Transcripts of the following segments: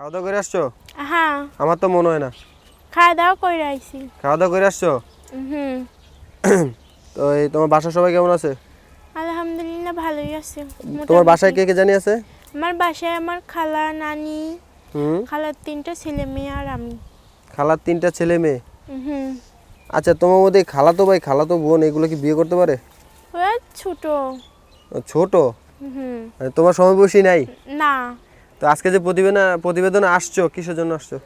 খাওয়া দাওয়া করে আসছো? হ্যাঁ। আমার তো মনে হয় না। খাওয়া দাওয়া করে আইছি। খাওয়া দাওয়া করে আসছো? হুম। তো এই তোমার বাসার সবাই কেমন আছে? আলহামদুলিল্লাহ ভালোই আছে তোমার বাসায় কে কে জানি আছে? আমার বাসায় আমার খালা নানি হুম। খালার তিনটা ছেলে মেয়ে আর আমি। খালার তিনটা ছেলে মেয়ে? হুম। আচ্ছা তোমার মধ্যে খালাতো ভাই খালাতো বোন এগুলো কি বিয়ে করতে পারে? ছোট। ছোট? হুম। মানে তোমার সমবয়সী নাই? না। তো আজকে যে প্রতিবেদন প্রতিবেদন আসছো কিসের জন্য আসছো?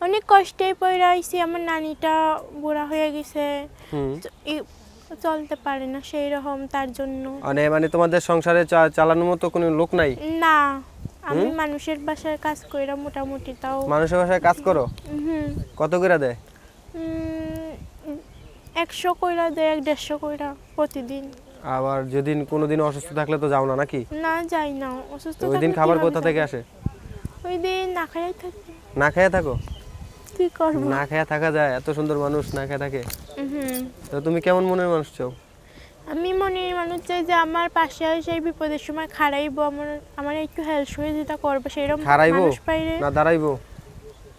অনেক কষ্টে পড়ে আইছি আমার নানিটা বুড়া হয়ে গেছে। চলতে পারে না সেই রকম তার জন্য। মানে মানে তোমাদের সংসারে চালানোর মতো কোনো লোক নাই? না আমি মানুষের বাসায় কাজ কইরা মোটামুটি তাও মানুষের বাসায় কাজ করো? হুম। কত করে দেয়? একশো কইরা দেয় এক দেড়শো কইরা প্রতিদিন। আবার যেদিন কোনো দিন অসুস্থ থাকলে তো যাও না নাকি? না যাই না। অসুস্থ ওই দিন খাবার কোথা থেকে আসে? ওই দিন না খাই থাকি। না খেয়ে থাকো? কি করব? না খেয়ে থাকা যায় এত সুন্দর মানুষ না খেয়ে থাকে। তো তুমি কেমন মনের মানুষ চাও? আমি মনের মানুষ চাই যে আমার পাশে সেই বিপদের সময় খাড়াইবো আমার আমার একটু হেল্প সহযোগিতা করব সেইরকম খাড়াইবো? মানুষ পাইলে। না দাঁড়াইবো?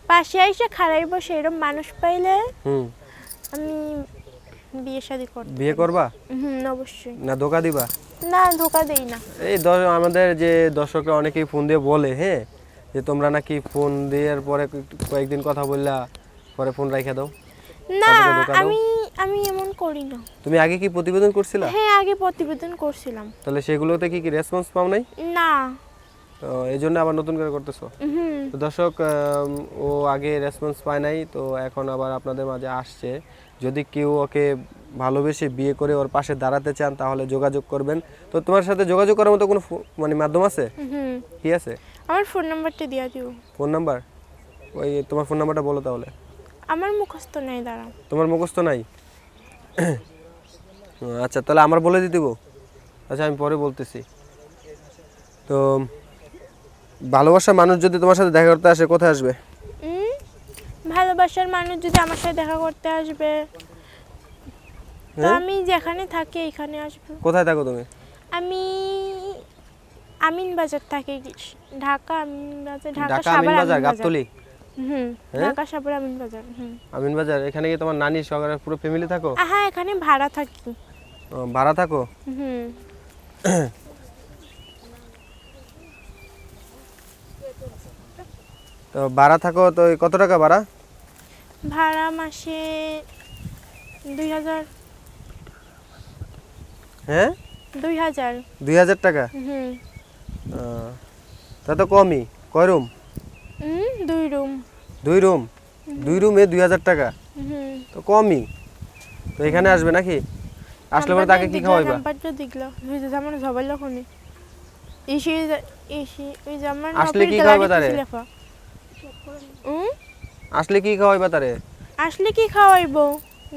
পাশে এসে খাড়াইবো সেইরকম মানুষ পাইলে হুম। আমি বিয়ে শাদি করব বিয়ে করবা? হুম অবশ্যই। না ধোকা দিবা? না ধোকা দেই না। এই আমাদের যে দর্শকরা অনেকেই ফোন দিয়ে বলে হ্যাঁ? যে তোমরা নাকি ফোন দেওয়ার পরে কয়েকদিন কথা বললা পরে ফোন রাখা দাও। না? আমি আমি এমন করি না। তুমি আগে কি প্রতিবেদন করছিলা? হ্যাঁ আগে প্রতিবেদন করছিলাম। তাহলে সেগুলোতে কি কি রেসপন্স পাও নাই? না। তো এই জন্য আবার নতুন করে করতেছো? হুম। তো দর্শক ও আগে রেসপন্স পায় নাই তো এখন আবার আপনাদের মাঝে আসছে। যদি কেউ ওকে ভালোবেসে বিয়ে করে ওর পাশে দাঁড়াতে চান তাহলে যোগাযোগ করবেন। তো তোমার সাথে যোগাযোগ করার মতো কোনো মানে মাধ্যম আছে? হুম। কি আছে? আমার ফোন নাম্বারটা দিয়া দিও। ফোন নাম্বার ওই তোমার ফোন নাম্বারটা বলো তাহলে। আমার মুখস্থ নাই দাঁড়াও। তোমার মুখস্থ নাই? আচ্ছা তাহলে আমার বলে দিয়ে দিব। আচ্ছা আমি পরে বলতেছি। তো ভালোবাসা মানুষ যদি তোমার সাথে দেখা করতে আসে কোথায় আসবে? ভালোবাসার মানুষ যদি আমার সাথে দেখা করতে আসবে। তো হ্যাঁ? আমি যেখানে থাকি এখানে আসবে। কোথায় থাকো তুমি? আমি আমিন বাজার থাকি ঢাকা আমিন বাজার ঢাকা সাভার আমিন বাজার হুম হ্যাঁ? ঢাকা সাভার আমিন বাজার হুম। আমিন বাজার এখানে কি তোমার নানি সহকারে পুরো ফ্যামিলি থাকো? হ্যাঁ এখানে ভাড়া থাকি। ভাড়া থাকো? হুম। তো ভাড়া থাকো তো কত টাকা ভাড়া? ভাড়া মাসে দুই হাজার। হ্যাঁ? দুই হাজার। দুই হাজার টাকা? হুম। তা তো কমই। কয় রুম? হুম দুই রুম। দুই রুম? দুই রুমে দুই হাজার টাকা? হুম। তো কমই। তো এখানে আসবে নাকি? আসলে পরে তাকে কি খাওয়াইবা? নাম্বারটা দিগলো ওই যে আমার ঝবাইল কোনে ইসি ইসি ওই আমার আসলে কি খাওয়াবে তারে? আসলে কি খাওয়াইবা তারে? আসলে কি খাওয়াইবো?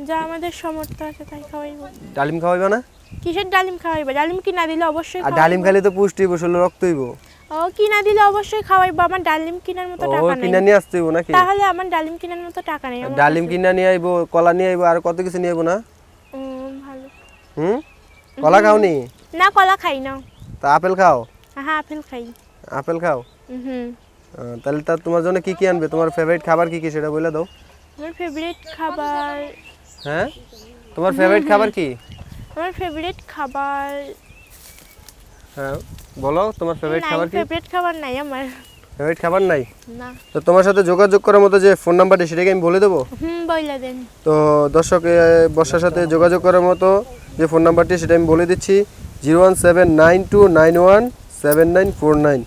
যা আমাদের সমর্থ আছে তাই খাওয়াইবো। ডালিম খাওয়াইবা না? কিসের ডালিম খাওয়াইবো? ডালিম কিনা দিলে অবশ্যই আর ডালিম খালি তো পুষ্টি বসলে রক্ত হইব। ও কিনা দিলে অবশ্যই খাওয়াইবো। আমার ডালিম কিনার মতো ও টাকা কিনা নাই নিয়ে আসতে হইব নাকি? তাহলে আমার ডালিম কিনার মতো টাকা নেই। ডালিম কিনা নিয়ে আইবো কলা নিয়ে আইবো আর কত কিছু নিয়ে আইবো না? উম, ভালো। হুম? কলা খাওনি? না কলা খাই না। তা আপেল খাও? হ্যাঁ আপেল খাই। আপেল খাও? হুম। তাহলে তা তোমার জন্য কি কি আনবে? তোমার ফেভারিট খাবার কি কি সেটা বলে দাও। আমার ফেভারিট খাবার হ্যাঁ? তোমার ফেভারিট খাবার কি? আমার ফেভারিট খাবার হ্যাঁ বলো তোমার ফেভারিট খাবার কি? ফেভারিট খাবার নাই আমার। ফেভারিট খাবার নাই? না। তো তোমার সাথে যোগাযোগ করার মতো যে ফোন নাম্বারটা সেটাকে আমি বলে দেবো? হুম বইলা দেন। তো দর্শক বর্ষার সাথে যোগাযোগ করার মতো যে ফোন নাম্বারটি সেটা আমি বলে দিচ্ছি zero one seven nine two nine one seven nine four nine.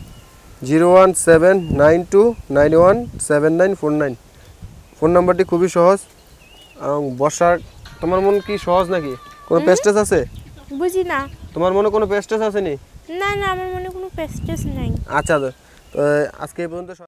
Zero one seven nine two nine one seven nine four nine. Phone নাম্বারটি খুবই সহজ। এবং বর্ষার তোমার মন কি সহজ নাকি? কোনো পেস্টেস আছে? বুঝি না। তোমার মনে কোনো পেস্টেস আছে নি? না না আমার মনে কোনো পেস্টেস নাই। আচ্ছা তো আজকে এই পর্যন্ত